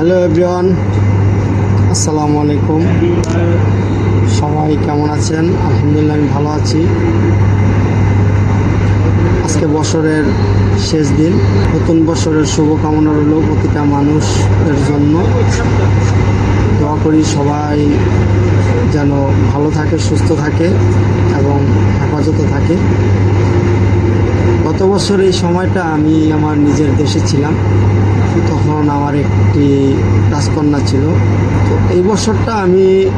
Hello everyone আসসালামু আলাইকুম সবাই কেমন আছেন? আলহামদুলিল্লাহ, আমি ভালো আছি। আজকে বছরের শেষ দিন। নতুন বছরের শুভকামনা রইল প্রতিটা মানুষের জন্য। দোয়া করি সবাই যেন ভালো থাকে, সুস্থ থাকে এবং হেফাজতে থাকে। গত বছর এই সময়টা আমি আমার নিজের দেশে ছিলাম। তখন আমার একটি রাজকন্যা ছিল। তো এই বছরটা আমি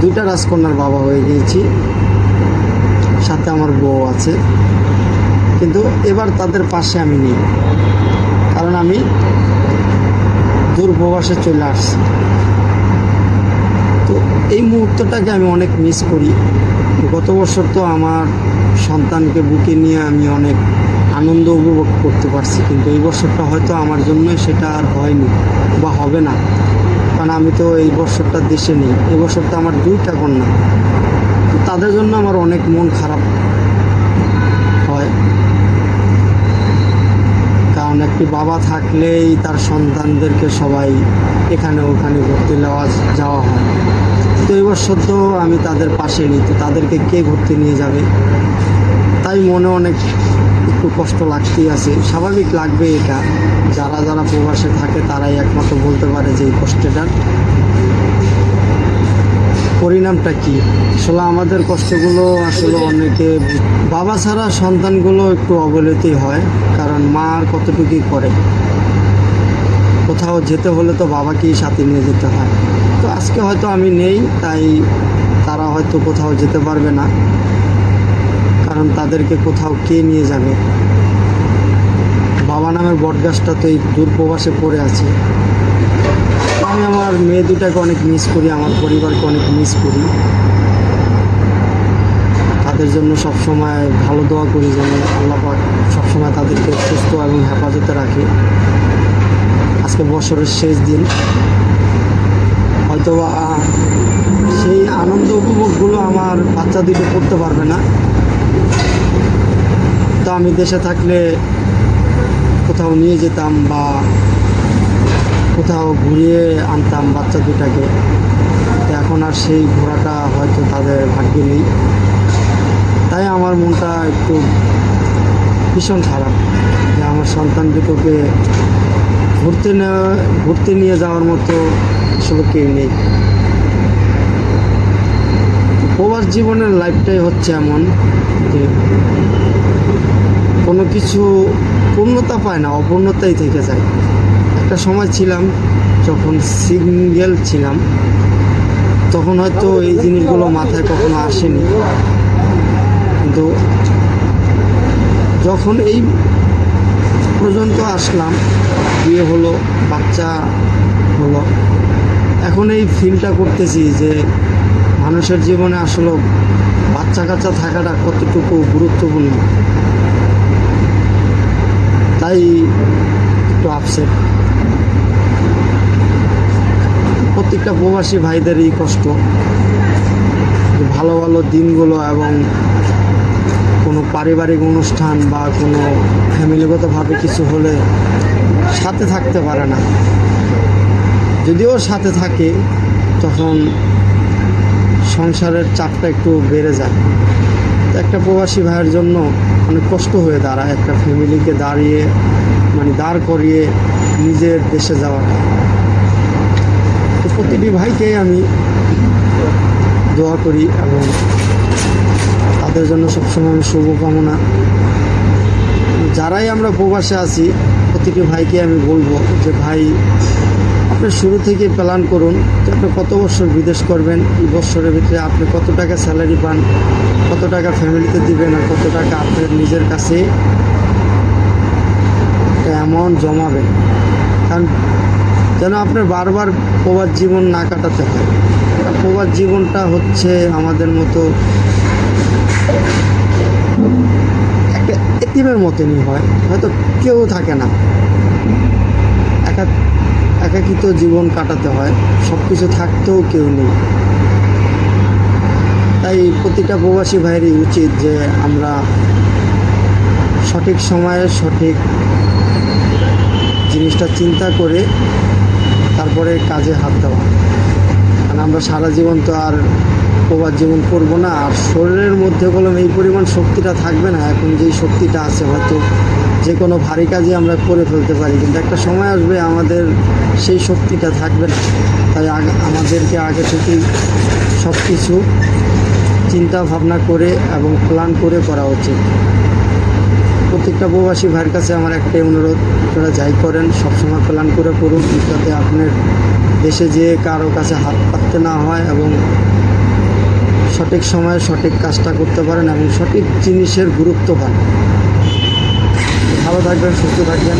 দুইটা রাজকন্যার বাবা হয়ে গিয়েছি। সাথে আমার বউ আছে। কিন্তু এবার তাদের পাশে আমি নেই। কারণ আমি দূরপ্রবাসে চলে আসছি। তো এই মুহূর্তটাকে আমি অনেক মিস করি। গত বছর তো আমার সন্তানকে বুকে নিয়ে আমি অনেক আনন্দ উপভোগ করতে পারছি, কিন্তু এই বছরটা হয়তো আমার জন্য সেটা আর হয়নি বা হবে না। কারণ আমি তো এই বছরটা দেশে নেই এই বছরটা আমার দুইটা কন্যা। তাদের জন্য আমার অনেক মন খারাপ হয়। কারণ একটি বাবা থাকলেই তার সন্তানদেরকে সবাই এখানে ওখানে ঘুরতে নেওয়া, যাওয়া হয়। তো এই বছর তো আমি তাদের পাশে নিই, তো তাদেরকে কে ঘুরতে নিয়ে যাবে? তাই মনে অনেক একটু কষ্ট লাগতেই আছে। স্বাভাবিক লাগবে এটা। যারা যারা প্রবাসে থাকে, তারাই একমাত্র বলতে পারে যে এই কষ্টটার পরিণামটা কি? আসলে আমাদের কষ্টগুলো আসলে অনেকে বাবা ছাড়া সন্তানগুলো একটু অবহেলিতই হয়, কারণ মা আর কতটুকুই করে? কোথাও যেতে হলে তো বাবাকেই সাথে নিয়ে যেতে হয়। তো আজকে হয়তো আমি নেই, তাই তারা হয়তো কোথাও যেতে পারবে না। কারণ তাদেরকে কোথাও কে নিয়ে যাবে? বাবা নামের বটগাছটা তো এই দূর প্রবাসে পড়ে আছে। আমি আমার মেয়ে দুটাকে অনেক মিস করি, আমার পরিবারকে অনেক মিস করি। তাদের জন্য সবসময় ভালো দোয়া করি যেন আল্লাহ পাক সবসময় তাদেরকে সুস্থ এবং হেফাজতে রাখে। আজকে বছরের শেষ দিন। হয়তো সেই আনন্দ উপভোগগুলো আমার বাচ্চা দুটো করতে পারবে না। তো আমি দেশে থাকলে কোথাও নিয়ে যেতাম বা কোথাও ঘুরিয়ে আনতাম বাচ্চা দুটাকে এখন আর সেই ঘোরাটা হয়তো তাদের ভাগ্যে নেই। তাই আমার মনটা একটু ভীষণ খারাপ যে আমার সন্তান দুটোকে ঘুরতে নেওয়া ঘুরতে নিয়ে যাওয়ার মতো আসলে কেউ নেই। প্রবাস জীবনের লাইফটাই হচ্ছে এমন যে কোনো কিছু পূর্ণতা পায় না, অপূর্ণতাই থেকে যায়। একটা সময় ছিলাম, যখন সিঙ্গেল ছিলাম, তখন হয়তো এই জিনিসগুলো মাথায় কখনো আসেনি। কিন্তু যখন এই পর্যন্ত আসলাম, বিয়ে হলো, বাচ্চা হলো, এখন এই ফিলটা করতেছি যে মানুষের জীবনে আসলে বাচ্চা কাচ্চা থাকাটা কতটুকু গুরুত্বপূর্ণ? তাই একটু আপসেট প্রত্যেকটা প্রবাসী ভাইদেরই কষ্ট। ভালো ভালো দিনগুলো এবং কোনো পারিবারিক অনুষ্ঠান বা কোনো ফ্যামিলিগতভাবে কিছু হলে সাথে থাকতে পারে না। যদিও সাথে থাকে, তখন সংসারের চাপটা একটু বেড়ে যায়। একটা প্রবাসী ভাইয়ের জন্য অনেক কষ্ট হয়ে দাঁড়ায় একটা ফ্যামিলিকে দাঁড়িয়ে মানে দাঁড় করিয়ে নিজের দেশে যাওয়াটা তো প্রতিটি ভাইকেই আমি দোয়া করি এবং তাদের জন্য সবসময় আমি শুভকামনা। যারাই আমরা প্রবাসে আছি, প্রতিটি ভাইকে আমি বলব যে, ভাই আপনি শুরু থেকে প্ল্যান করুন যে আপনি কত বছর বিদেশ করবেন, এই বছরের ভিতরে আপনি কত টাকা স্যালারি পান, কত টাকা ফ্যামিলিতে দিবেন আর কত টাকা আপনার নিজের কাছে একটা অ্যামাউন্ট জমাবেন। কারণ যেন আপনার বারবার প্রবাস জীবন না কাটাতে হয়। আর প্রবাস জীবনটা হচ্ছে আমাদের মতো একটা এতিমের মতনই হয়, হয়তো কেউ থাকে না। একা একাকিত জীবন কাটাতে হয় সব কিছু থাকতেও কেউ নেই। তাই প্রতিটা প্রবাসী ভাইয়েরই উচিত যে আমরা সঠিক সময়ে সঠিক জিনিসটা চিন্তা করে তারপরে কাজে হাত দেওয়া। কারণ আমরা সারা জীবন তো আর প্রবাদ জীবন করব না, আর শরীরের মধ্যে বললাম এই পরিমাণ শক্তিটা থাকবে না, এখন যেই শক্তিটা আছে হয়তো যে কোনো ভারী কাজে আমরা করে ফেলতে পারি, কিন্তু একটা সময় আসবে আমাদের সেই শক্তিটা থাকবে না। তাই আমাদেরকে আগে থেকেই সব কিছু চিন্তা ভাবনা করে এবং প্ল্যান করে করা উচিত। প্রত্যেকটা প্রবাসী ভাইয়ের কাছে আমার একটাই অনুরোধ, আপনারা যাই করেন, সবসময় প্ল্যান করে করুন, যাতে আপনার দেশে যেয়ে কারও কাছে হাত পাততে না হয় এবং সঠিক সময়ে সঠিক কাজটা করতে পারেন এবং সঠিক জিনিসের গুরুত্ব পান। ভালো থাকবেন, সুস্থ থাকবেন।